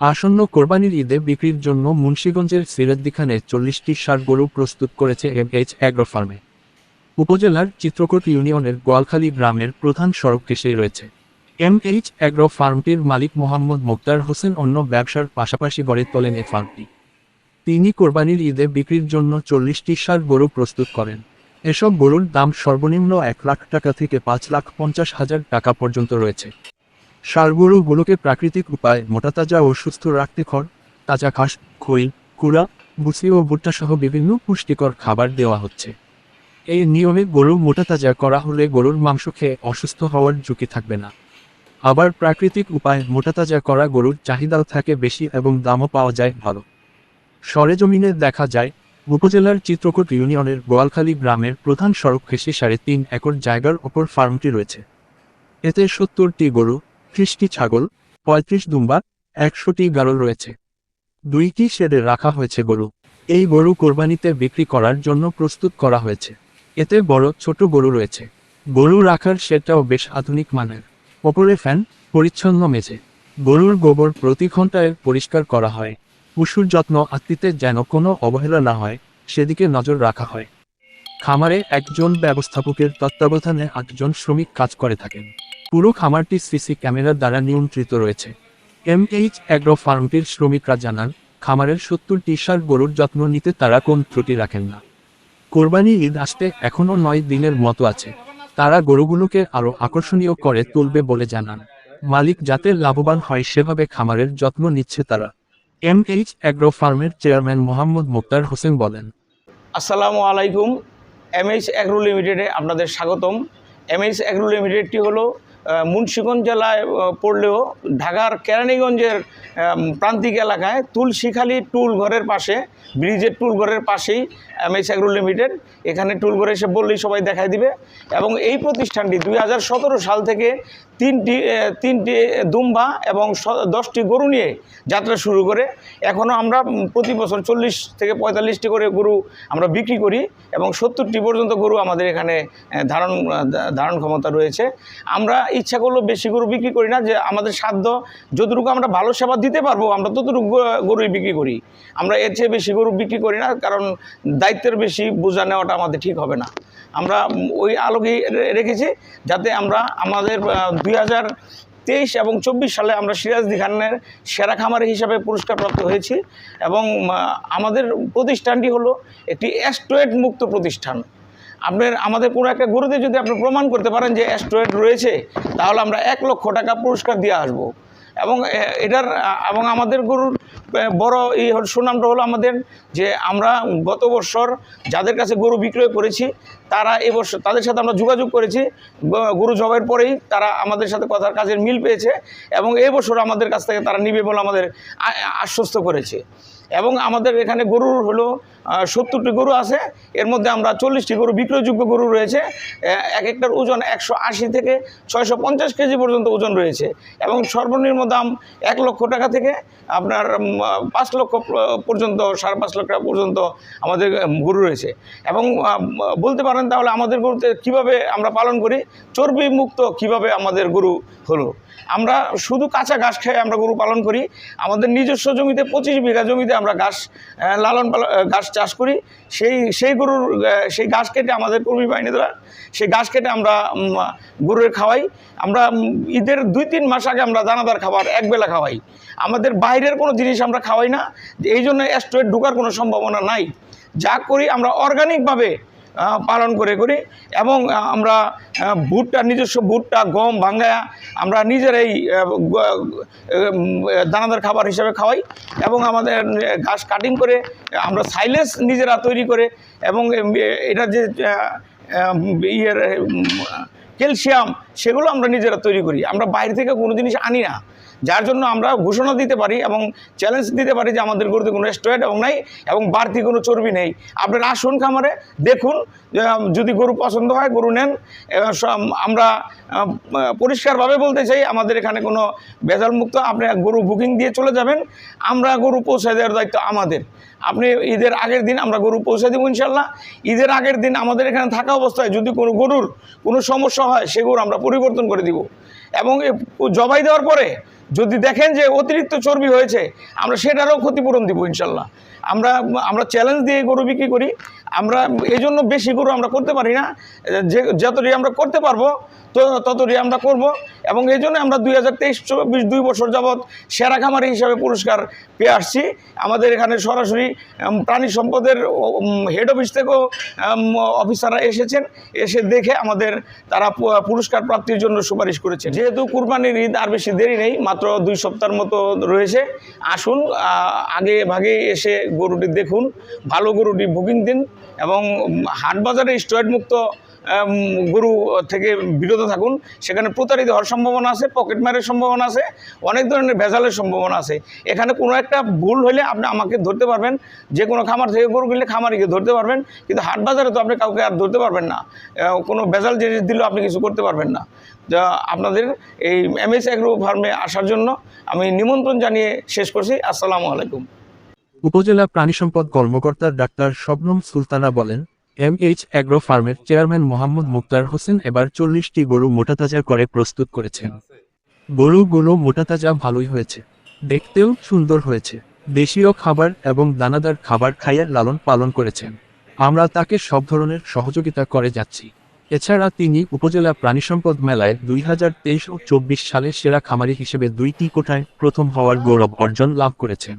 আসন্ন কোরবানির ঈদে বিক্রির জন্য মুন্সিগঞ্জের সিরাজদিখানে চল্লিশটি ষাট গরু প্রস্তুত করেছে এমএইচ অ্যাগ্রো ফার্মে। উপজেলার চিত্রকূট ইউনিয়নের গোয়ালখালী গ্রামের প্রধান সড়ক ঘেঁষেই রয়েছে। এমএইচ অ্যাগ্রো ফার্মটির মালিক মোহাম্মদ মোক্তার হোসেন অন্য ব্যবসার পাশাপাশি গড়ে তোলেন এ ফার্মটি। তিনি কোরবানির ঈদে বিক্রির জন্য চল্লিশটি ষাট গরু প্রস্তুত করেন। এসব গরুর দাম সর্বনিম্ন এক লাখ টাকা থেকে পাঁচ লাখ পঞ্চাশ হাজার টাকা পর্যন্ত রয়েছে। ষাঁড়গরুগুলোকে প্রাকৃতিক উপায়ে মোটাতাজা ও সুস্থ রাখতে খড়, তাজা ঘাস, খৈল, কুড়া বুসি ও ভুট্টা সহ বিভিন্ন পুষ্টিকর খাবার দেওয়া হচ্ছে। এই নিয়মে গরু মোটাতাজা করা হলে গরুর মাংস খেয়ে অসুস্থ হওয়ার ঝুঁকি থাকবে না। আবার প্রাকৃতিক উপায়ে মোটাতাজা করা গরুর চাহিদাও থাকে বেশি এবং দামও পাওয়া যায় ভালো। সরেজমিনে দেখা যায়, উপজেলার চিত্রকূট ইউনিয়নের গোয়ালখালী গ্রামের প্রধান সড়ক ঘেঁষে সাড়ে তিন একর জায়গার ওপর ফার্মটি রয়েছে। এতে সত্তরটি গরু ত্রিশটি ছাগল, পঁয়ত্রিশ দুম্বা, একশোটি গারল রয়েছে। দুইটি শেডে রাখা হয়েছে গরু। এই গরু কোরবানিতে বিক্রি করার জন্য প্রস্তুত করা হয়েছে। এতে বড় ছোট গরু রয়েছে। গরু রাখার শেডটাও বেশ আধুনিক মানের। ওপরে ফ্যান, পরিচ্ছন্ন মেঝে। গরুর গোবর প্রতি ঘন্টায় পরিষ্কার করা হয়। পশুর যত্ন আত্মীতে যেন কোনো অবহেলা না হয়, সেদিকে নজর রাখা হয়। খামারে একজন ব্যবস্থাপকের তত্ত্বাবধানে আটজন শ্রমিক কাজ করে থাকেন। পুরো খামারটি সিসি ক্যামেরার দ্বারা নিয়ন্ত্রিত রয়েছে। এমএইচ অ্যাগ্রো ফার্মটির শ্রমিকরা জানান, খামারের সত্তরটি সার গরুর যত্ন নিতে তারা কোন ত্রুটি রাখেন না। কোরবানি ঈদ আসতে এখনও নয় দিনের মতো আছে। তারা গরুগুলোকে আরও আকর্ষণীয় করে তুলবে বলে জানান। মালিক যাতে লাভবান হয় সেভাবে খামারের যত্ন নিচ্ছে তারা। এমএইচ অ্যাগ্রো ফার্মের চেয়ারম্যান মোহাম্মদ মোক্তার হোসেন বলেন, আসসালামু আলাইকুম। এমএইচ অ্যাগ্রো লিমিটেডে আপনাদের স্বাগতম। এমএইচ অ্যাগ্রো লিমিটেডটি হলো মুন্সিগঞ্জ জেলায় পড়লেও ঢাকার কেরানীগঞ্জের প্রান্তিক এলাকায় তুলসীখালি টুল ঘরের পাশে, ব্রিজের টুল ঘরের পাশেই এমএস অ্যাগ্রো লিমিটেড, এখানে টুল ঘরে এসে বললেই সবাই দেখায় দিবে। এবং এই প্রতিষ্ঠানটি দুই হাজার সতেরো সাল থেকে তিনটি তিনটি দুম্বা এবং দশটি গরু নিয়ে যাত্রা শুরু করে। এখনও আমরা প্রতি বছর চল্লিশ থেকে পঁয়তাল্লিশটি করে গরু আমরা বিক্রি করি এবং সত্তরটি পর্যন্ত গরু আমাদের এখানে ধারণ ধারণ ক্ষমতা রয়েছে। আমরা ইচ্ছা করলেও বেশি গরু বিক্রি করি না যে আমাদের সাধ্য যতটুকু আমরা ভালো সেবা দিতে পারব, আমরা ততটুকু গরুই বিক্রি করি। আমরা এর চেয়ে বেশি গরু বিক্রি করি না কারণ দায়িত্বের বেশি বোঝা নেওয়াটা আমাদের ঠিক হবে না। আমরা ওই আলোকে রেখেছি যাতে আমরা আমাদের দুই তেইশ এবং চব্বিশ সালে আমরা সিরাজদি খানের সেরা খামারি হিসাবে পুরস্কারপ্রাপ্ত হয়েছি এবং আমাদের প্রতিষ্ঠানটি হলো একটি অ্যাস্ট্রয়েড মুক্ত প্রতিষ্ঠান। আপনার, আমাদের কোনো একটা গরুতে যদি আপনি প্রমাণ করতে পারেন যে অ্যাস্ট্রয়েড রয়েছে, তাহলে আমরা এক লক্ষ টাকা পুরস্কার দিয়ে আসব। এবং এটার এবং আমাদের গরুর বড় এই সুনামটা হলো আমাদের যে আমরা গত বছর যাদের কাছে গরু বিক্রয় করেছি, তারা এবছর তাদের সাথে আমরা যোগাযোগ করেছি। গরু জবের পরেই তারা আমাদের সাথে কথার কাজের মিল পেয়েছে এবং এবছর আমাদের কাছ থেকে তারা নিবে বলে আমাদের আশ্বস্ত করেছে। এবং আমাদের এখানে গরুর হলো সত্তরটি গরু আছে। এর মধ্যে আমরা চল্লিশটি গরু, বিক্রয়যোগ্য গরু রয়েছে। এক একটার ওজন একশো আশি থেকে ছয়শো পঞ্চাশ কেজি পর্যন্ত ওজন রয়েছে এবং সর্বনিম্ন দাম এক লক্ষ টাকা থেকে আপনার পাঁচ লক্ষ পর্যন্ত, সাড়ে পাঁচ লক্ষ টাকা পর্যন্ত আমাদের গরু রয়েছে। এবং বলতে পারেন তাহলে আমাদের গরুতে কীভাবে আমরা পালন করি? চর্বি মুক্ত কীভাবে আমাদের গরু হলো? আমরা শুধু কাঁচা ঘাস খেয়ে আমরা গরু পালন করি। আমাদের নিজস্ব জমিতে, পঁচিশ বিঘা জমিতে আমরা ঘাস লালন পালন ঘাস চাষ করি, সেই সেই গরুর সেই গাছ কেটে আমাদের কর্মী বাহিনী দ্বারা সেই গাছ কেটে আমরা গরুর খাওয়াই। আমরা ঈদের দুই তিন মাস আগে আমরা দানাদার খাবার একবেলা খাওয়াই। আমাদের বাইরের কোনো জিনিস আমরা খাওয়াই না। এই জন্য অ্যাস্ট্রয়েড ঢোকার কোনো সম্ভাবনা নাই। যা করি আমরা অর্গানিকভাবে পালন করে করি এবং আমরা ভুট্টা, নিজস্ব ভুট্টা, গম ভাঙ্গায়া আমরা নিজেরাই দানাদার খাবার হিসেবে খাওয়াই এবং আমাদের ঘাস কাটিং করে, আমরা সাইলেস নিজেরা তৈরি করে এবং এটা যে ইয়ের ক্যালসিয়াম, সেগুলো আমরা নিজেরা তৈরি করি। আমরা বাইরে থেকে কোনো জিনিস আনি না। যার জন্য আমরা ঘোষণা দিতে পারি এবং চ্যালেঞ্জ দিতে পারি যে আমাদের গরুতে কোনো স্টোয়েড এবং নাই এবং বাড়তি কোনো চর্বি নেই। আপনারা আসুন খামারে, দেখুন যদি গরু পছন্দ হয়, গরু নেন। আমরা পরিষ্কারভাবে বলতে চাই, আমাদের এখানে কোনো ভেজাল মুক্ত আপনি গরু বুকিং দিয়ে চলে যাবেন। আমরা গরু পৌঁছে দেওয়ার দায়িত্ব আমাদের। আপনি ঈদের আগের দিন আমরা গরু পৌঁছে দেবো ইনশাল্লাহ ঈদের আগের দিন আমাদের এখানে থাকা অবস্থায় যদি কোনো গরুর কোনো সমস্যা হয়, সে গরু আমরা পরিবর্তন করে দিব। এবং জবাই দেওয়ার পরে যদি দেখেন যে অতিরিক্ত চর্বি হয়েছে, আমরা সেটারও ক্ষতিপূরণ দিব ইনশাল্লাহ। আমরা আমরা চ্যালেঞ্জ দিয়ে গরু বিক্রি করি, আমরা এই জন্য বেশি গরু আমরা করতে পারি না। যে, যতটি আমরা করতে পারব, তো ততটি আমরা করব। এবং এই জন্য আমরা দুই হাজার তেইশ, চব্বিশ দুই বছর যাবৎ সেরা খামারি হিসাবে পুরস্কার পেয়ে আসছি। আমাদের এখানে সরাসরি প্রাণী সম্পদের হেড অফিস থেকেও অফিসাররা এসেছেন। এসে দেখে আমাদের তারা পুরস্কার প্রাপ্তির জন্য সুপারিশ করেছে যেহেতু কুরবানির ঈদ আর বেশি দেরি নেই, মাত্র দুই সপ্তাহের মতো রয়েছে। আসুন আগে ভাগে এসে গরুটি দেখুন, ভালো গরুটি বুকিং দিন। এবং উম, হাট বাজারে স্টয়েড মুক্ত গরু থেকে বিরত থাকুন। সেখানে প্রতারিত হওয়ার সম্ভাবনা আছে পকেট মারের সম্ভাবনা আছে অনেক ধরনের ভেজালের সম্ভাবনা আছে। এখানে কোনো একটা ভুল হলে আপনি আমাকে ধরতে পারবেন। যে কোনো খামার থেকে গরু কিনলে খামারিকে ধরতে পারবেন। কিন্তু হাট বাজারে তো আপনি কাউকে আর ধরতে পারবেন না। কোনো ভেজাল জিনিস দিলেও আপনি কিছু করতে পারবেন না। আপনাদের এই এম এস ফার্মে আসার জন্য আমি নিমন্ত্রণ জানিয়ে শেষ করছি। আসসালামু আলাইকুম। উপজেলা প্রাণী সম্পদ কর্মকর্তা ডাক্তার শবনম সুলতানা বলেন এম এইচ অ্যাগ্রো ফার্মের চেয়ারম্যান মোহাম্মদ মুক্তার হোসেন এবার চল্লিশটি গরু মোটাতাজা করে প্রস্তুত করেছেন। গরুগুলো মোটাতাজা ভালোই হয়েছে, দেখতেও সুন্দর হয়েছে, দেশীয় খাবার এবং দানাদার খাবার খাইয়ে লালন পালন করেছেন। আমরা তাকে সব ধরনের সহযোগিতা করে যাচ্ছি। এছাড়া তিনি উপজেলা প্রাণী সম্পদ মেলায় দুই হাজার তেইশ ও চব্বিশ সালে সেরা খামারি হিসেবে দুইটি কোটায় প্রথম হওয়ার গৌরব অর্জন লাভ করেছেন।